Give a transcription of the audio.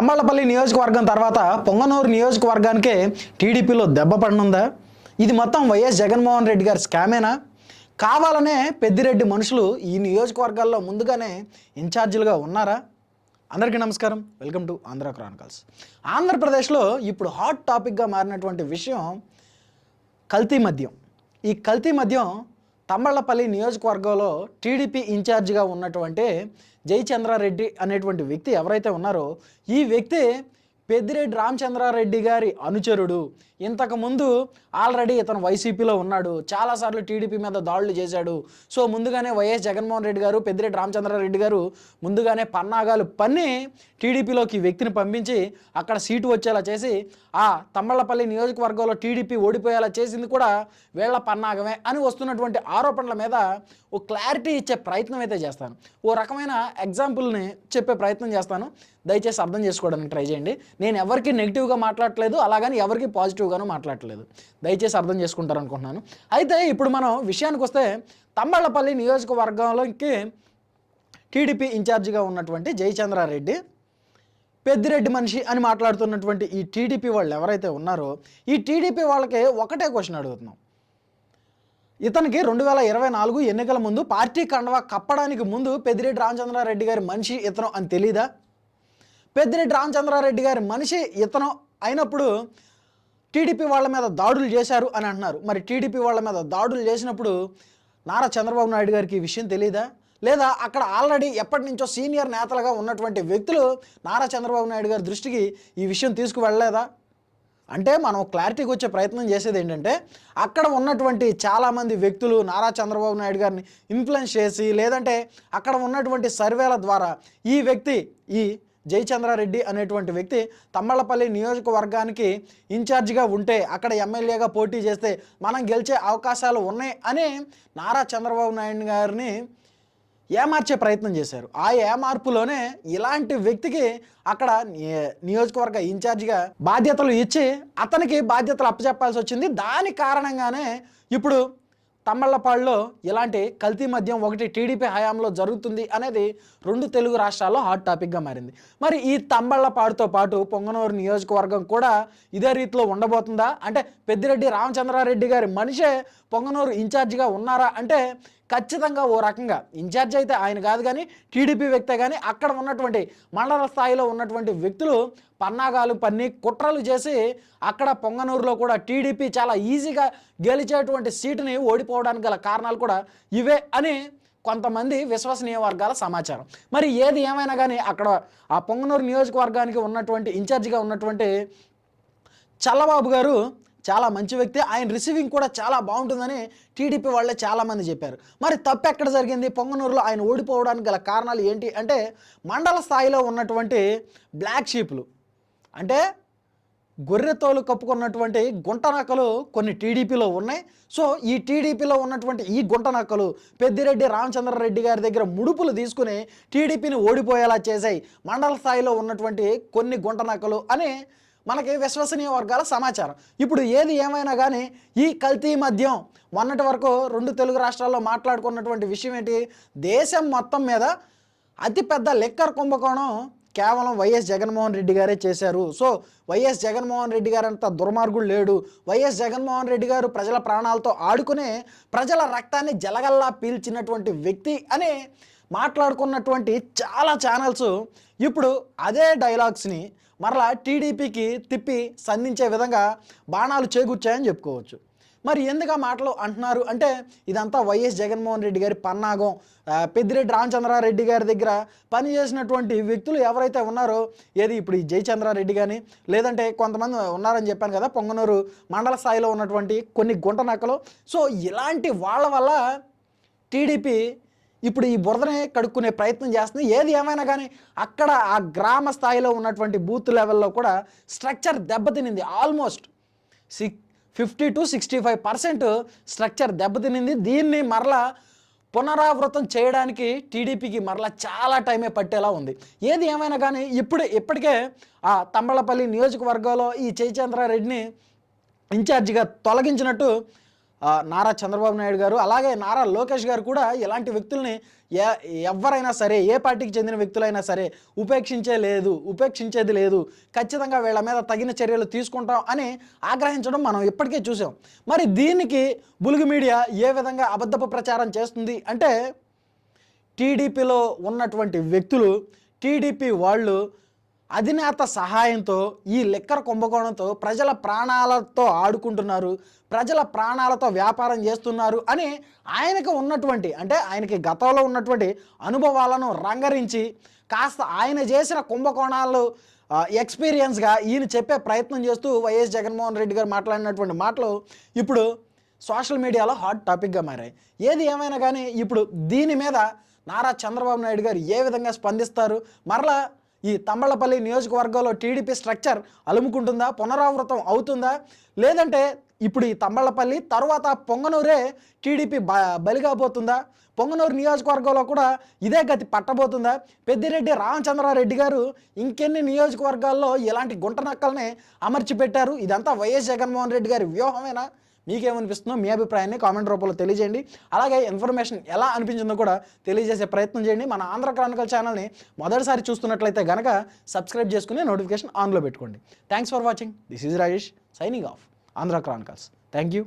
తమ్మళ్ళపల్లి నియోజకవర్గం తర్వాత పొంగనూరు నియోజకవర్గానికే టీడీపీలో దెబ్బ పడనుందా? ఇది మొత్తం వైఎస్ జగన్మోహన్ రెడ్డి గారి స్కామేనా? కావాలనే పెద్దిరెడ్డి మనుషులు ఈ నియోజకవర్గాల్లో ముందుగానే ఇన్ఛార్జీలుగా ఉన్నారా? అందరికీ నమస్కారం. Welcome to Andhra Chronicles. ఆంధ్రప్రదేశ్లో ఇప్పుడు హాట్ టాపిక్గా మారినటువంటి విషయం కల్తీ మద్యం. ఈ కల్తీ మద్యం తమ్మళ్ళపల్లి నియోజకవర్గంలో టీడీపీ ఇన్ఛార్జిగా ఉన్నటువంటి జయచంద్రారెడ్డి అనేటువంటి వ్యక్తి ఎవరైతే ఉన్నారో ఈ వ్యక్తి పెద్దిరెడ్డి రామచంద్రారెడ్డి గారి అనుచరుడు. ఇంతకుముందు ఆల్రెడీ ఇతను వైసీపీలో ఉన్నాడు. చాలాసార్లు టీడీపీ మీద దాడులు చేశాడు. సో ముందుగానే వైఎస్ జగన్మోహన్ రెడ్డి గారు పెద్దిరెడ్డి రామచంద్రారెడ్డి గారు ముందుగానే పన్నాగాలు పన్ని టీడీపీలోకి వ్యక్తిని పంపించి అక్కడ సీటు వచ్చేలా చేసి ఆ తమ్మళ్ళపల్లి నియోజకవర్గంలో టీడీపీ ఓడిపోయేలా చేసింది కూడా వీళ్ళ పన్నాగమే అని వస్తున్నటువంటి ఆరోపణల మీద ఓ క్లారిటీ ఇచ్చే ప్రయత్నం అయితే చేస్తాను. ఓ రకమైన ఎగ్జాంపుల్ని చెప్పే ప్రయత్నం చేస్తాను. దయచేసి అర్థం చేసుకోవడానికి ట్రై చేయండి. నేను ఎవరికి నెగిటివ్గా మాట్లాడట్లేదు అలాగని ఎవరికి పాజిటివ్గాను మాట్లాడట్లేదు. దయచేసి అర్థం చేసుకుంటారు అనుకుంటున్నాను అయితే ఇప్పుడు మనం విషయానికి వస్తే తమ్మళ్ళపల్లి నియోజకవర్గంలోకి టీడీపీ ఇన్ఛార్జిగా ఉన్నటువంటి జయచంద్రారెడ్డి పెద్దిరెడ్డి మనిషి అని మాట్లాడుతున్నటువంటి ఈ టీడీపీ వాళ్ళు ఎవరైతే ఉన్నారో ఈ టీడీపీ వాళ్ళకి ఒకటే క్వశ్చన్ అడుగుతున్నాం. ఇతనికి రెండు వేల ఇరవై నాలుగు ఎన్నికల ముందు పార్టీ కండవా కప్పడానికి ముందు పెద్దిరెడ్డి రామచంద్రారెడ్డి గారి మనిషి ఇతను అని తెలీదా? పెద్దిరెడ్డి రామచంద్రారెడ్డి గారి మనిషి ఇతను అయినప్పుడు టీడీపీ వాళ్ళ మీద దాడులు చేశారు అని అంటున్నారు. మరి టీడీపీ వాళ్ళ మీద దాడులు చేసినప్పుడు నారా చంద్రబాబు నాయుడు గారికి ఈ విషయం తెలియదా లేదా అక్కడ ఆల్రెడీ ఎప్పటి నుంచో సీనియర్ నేతలుగా ఉన్నటువంటి వ్యక్తులు నారా చంద్రబాబు నాయుడు గారి దృష్టికి ఈ విషయం తీసుకువెళ్ళలేదా? అంటే మనం క్లారిటీకి వచ్చే ప్రయత్నం చేసేది ఏంటంటే అక్కడ ఉన్నటువంటి చాలామంది వ్యక్తులు నారా చంద్రబాబు నాయుడు గారిని ఇన్ఫ్లుయెన్స్ చేసి లేదంటే అక్కడ ఉన్నటువంటి సర్వేల ద్వారా ఈ వ్యక్తి ఈ జయచంద్రారెడ్డి అనేటువంటి వ్యక్తి తమ్మళ్ళపల్లి నియోజకవర్గానికి ఇన్ఛార్జిగా ఉంటే అక్కడ ఎమ్మెల్యేగా పోటీ చేస్తే మనం గెలిచే అవకాశాలు ఉన్నాయి అని నారా చంద్రబాబు నాయుడు గారిని ఏమార్చే ప్రయత్నం చేశారు. ఆ ఏమార్పులోనే ఇలాంటి వ్యక్తికి అక్కడ నియోజకవర్గ ఇన్ఛార్జిగా బాధ్యతలు ఇచ్చి అతనికి బాధ్యతలు అప్పచెప్పాల్సి వచ్చింది. దాని కారణంగానే ఇప్పుడు తమ్మళ్ళపాడులో ఇలాంటి కల్తీ మద్యం ఒకటి టీడీపీ హయాంలో జరుగుతుంది అనేది రెండు తెలుగు రాష్ట్రాల్లో హాట్ టాపిక్గా మారింది. మరి ఈ తమ్మళ్ళపాడుతో పాటు పొంగనూరు నియోజకవర్గం కూడా ఇదే రీతిలో ఉండబోతుందా? అంటే పెద్దిరెడ్డి రామచంద్రారెడ్డి గారి మనిషే పొంగనూరు ఇన్ఛార్జిగా ఉన్నారా? అంటే ఖచ్చితంగా ఓ రకంగా ఇన్ఛార్జ్ అయితే ఆయన కాదు కానీ టీడీపీ వ్యక్తే కానీ అక్కడ ఉన్నటువంటి మండల స్థాయిలో ఉన్నటువంటి వ్యక్తులు పన్నాగాలు పన్ని కుట్రలు చేసి అక్కడ పొంగనూరులో కూడా టీడీపీ చాలా ఈజీగా గెలిచేటువంటి సీటుని ఓడిపోవడానికి గల కారణాలు కూడా ఇవే అని కొంతమంది విశ్వసనీయ వర్గాల సమాచారం. మరి ఏది ఏమైనా కానీ అక్కడ ఆ పొంగనూరు నియోజకవర్గానికి ఉన్నటువంటి ఇన్ఛార్జిగా ఉన్నటువంటి చల్లబాబు గారు చాలా మంచి వ్యక్తి. ఆయన రిసీవింగ్ కూడా చాలా బాగుంటుందని టీడీపీ వాళ్ళే చాలామంది చెప్పారు. మరి తప్పు ఎక్కడ జరిగింది? పొంగనూరులో ఆయన ఓడిపోవడానికి గల కారణాలు ఏంటి? అంటే మండల స్థాయిలో ఉన్నటువంటి బ్లాక్ షీప్లు అంటే గొర్రెతోలు కప్పుకున్నటువంటి గుంట నక్కలు కొన్ని టీడీపీలో ఉన్నాయి. సో ఈ టీడీపీలో ఉన్నటువంటి ఈ గుంట నక్కలు పెద్దిరెడ్డి రామచంద్రారెడ్డి గారి దగ్గర ముడుపులు తీసుకుని టీడీపీని ఓడిపోయేలా చేశాయి. మండల స్థాయిలో ఉన్నటువంటి కొన్ని గుంట నక్కలు అని మనకి విశ్వసనీయ వర్గాల సమాచారం. ఇప్పుడు ఏది ఏమైనా కానీ ఈ కల్తీ మద్యం మొన్నటి వరకు రెండు తెలుగు రాష్ట్రాల్లో మాట్లాడుకున్నటువంటి విషయం ఏంటి? దేశం మొత్తం మీద అతిపెద్ద లెక్కర్ కుంభకోణం కేవలం వైఎస్ జగన్మోహన్ రెడ్డి గారే చేశారు. సో వైఎస్ జగన్మోహన్ రెడ్డి గారు అంత దుర్మార్గుడు లేడు. వైఎస్ జగన్మోహన్ రెడ్డి గారు ప్రజల ప్రాణాలతో ఆడుకునే ప్రజల రక్తాన్ని జలగల్లా పీల్చినటువంటి వ్యక్తి అని మాట్లాడుకున్నటువంటి చాలా ఛానల్స్ ఇప్పుడు అదే డైలాగ్స్ని మరలా టీడీపీకి తిప్పి సంధించే విధంగా బాణాలు చేకూర్చాయని చెప్పుకోవచ్చు. మరి ఎందుకు ఆ మాటలు అంటున్నారు? అంటే ఇదంతా వైఎస్ జగన్మోహన్ రెడ్డి గారి పన్నాగం. పెద్దిరెడ్డి రామచంద్రారెడ్డి గారి దగ్గర పనిచేసినటువంటి వ్యక్తులు ఎవరైతే ఉన్నారో ఏది ఇప్పుడు ఈ జయచంద్రారెడ్డి కానీ లేదంటే కొంతమంది ఉన్నారని చెప్పాను కదా పొంగనూరు మండల స్థాయిలో ఉన్నటువంటి కొన్ని గుంట నక్కలు. సో ఇలాంటి వాళ్ళ వల్ల టీడీపీ ఇప్పుడు ఈ బురదనే కడుక్కునే ప్రయత్నం చేస్తుంది. ఏది ఏమైనా కానీ అక్కడ ఆ గ్రామ స్థాయిలో ఉన్నటువంటి బూత్ లెవెల్లో కూడా structure దెబ్బతినింది. Almost six fifty to sixty five percent structure దెబ్బతినింది. దీన్ని మరలా పునరావృతం చేయడానికి టీడీపీకి మరలా చాలా టైమే పట్టేలా ఉంది. ఏది ఏమైనా కానీ ఇప్పుడు ఇప్పటికే ఆ తమ్మళ్ళపల్లి నియోజకవర్గంలో ఈ జయచంద్రారెడ్డిని ఇన్ఛార్జిగా తొలగించినట్టు నారా చంద్రబాబు నాయుడు గారు అలాగే నారా లోకేష్ గారు కూడా ఇలాంటి వ్యక్తుల్ని ఎవరైనా సరే ఏ పార్టీకి చెందిన వ్యక్తులైనా సరే ఉపేక్షించే లేదు ఉపేక్షించేది లేదు. ఖచ్చితంగా వీళ్ళ మీద తగిన చర్యలు తీసుకుంటాం అని ఆగ్రహించడం మనం ఇప్పటికే చూసాం. మరి దీనికి బులుగు మీడియా ఏ విధంగా అబద్ధపు ప్రచారం చేస్తుంది అంటే టీడీపీలో ఉన్నటువంటి వ్యక్తులు టీడీపీ వాళ్ళు అధినేత సహాయంతో ఈ లెక్కర కుంభకోణంతో ప్రజల ప్రాణాలతో ఆడుకుంటున్నారు ప్రజల ప్రాణాలతో వ్యాపారం చేస్తున్నారు అని ఆయనకు ఉన్నటువంటి అంటే ఆయనకి గతంలో ఉన్నటువంటి అనుభవాలను రంగరించి కాస్త ఆయన చేసిన కుంభకోణాలు ఎక్స్పీరియన్స్గా ఈయన చెప్పే ప్రయత్నం చేస్తూ వైఎస్ జగన్మోహన్ రెడ్డి గారు మాట్లాడినటువంటి మాటలు ఇప్పుడు సోషల్ మీడియాలో హాట్ టాపిక్గా మారాయి. ఏది ఏమైనా కానీ ఇప్పుడు దీని మీద నారా చంద్రబాబు నాయుడు గారు ఏ విధంగా స్పందిస్తారు? మరలా ఈ తమ్మళ్ళపల్లి నియోజకవర్గంలో టీడీపీ స్ట్రక్చర్ అలుముకుంటుందా? పునరావృతం అవుతుందా? లేదంటే ఇప్పుడు ఈ తమ్మళ్ళపల్లి తర్వాత పొంగనూరే టీడీపీ బ బలిగాపోతుందా పొంగనూరు నియోజకవర్గంలో కూడా ఇదే గతి పట్టబోతుందా? పెద్దిరెడ్డి రామచంద్రారెడ్డి గారు ఇంకెన్ని నియోజకవర్గాల్లో ఇలాంటి గుంట నక్కల్ని అమర్చి పెట్టారు ఇదంతా వైఎస్ జగన్మోహన్ రెడ్డి గారి వ్యూహమేనా? మీకేమనిపిస్తుందో మీ అభిప్రాయాన్ని కామెంట్ రూపంలో తెలియజేయండి. అలాగే ఇన్ఫర్మేషన్ ఎలా అనిపించిందో కూడా తెలియజేసే ప్రయత్నం చేయండి. మన ఆంధ్ర క్రానికల్ ఛానల్ని మొదటిసారి చూస్తున్నట్లయితే గనక సబ్స్క్రైబ్ చేసుకుని నోటిఫికేషన్ ఆన్లో పెట్టుకోండి. Thanks for watching this is Rajesh signing off Andhra Chronicles. Thank you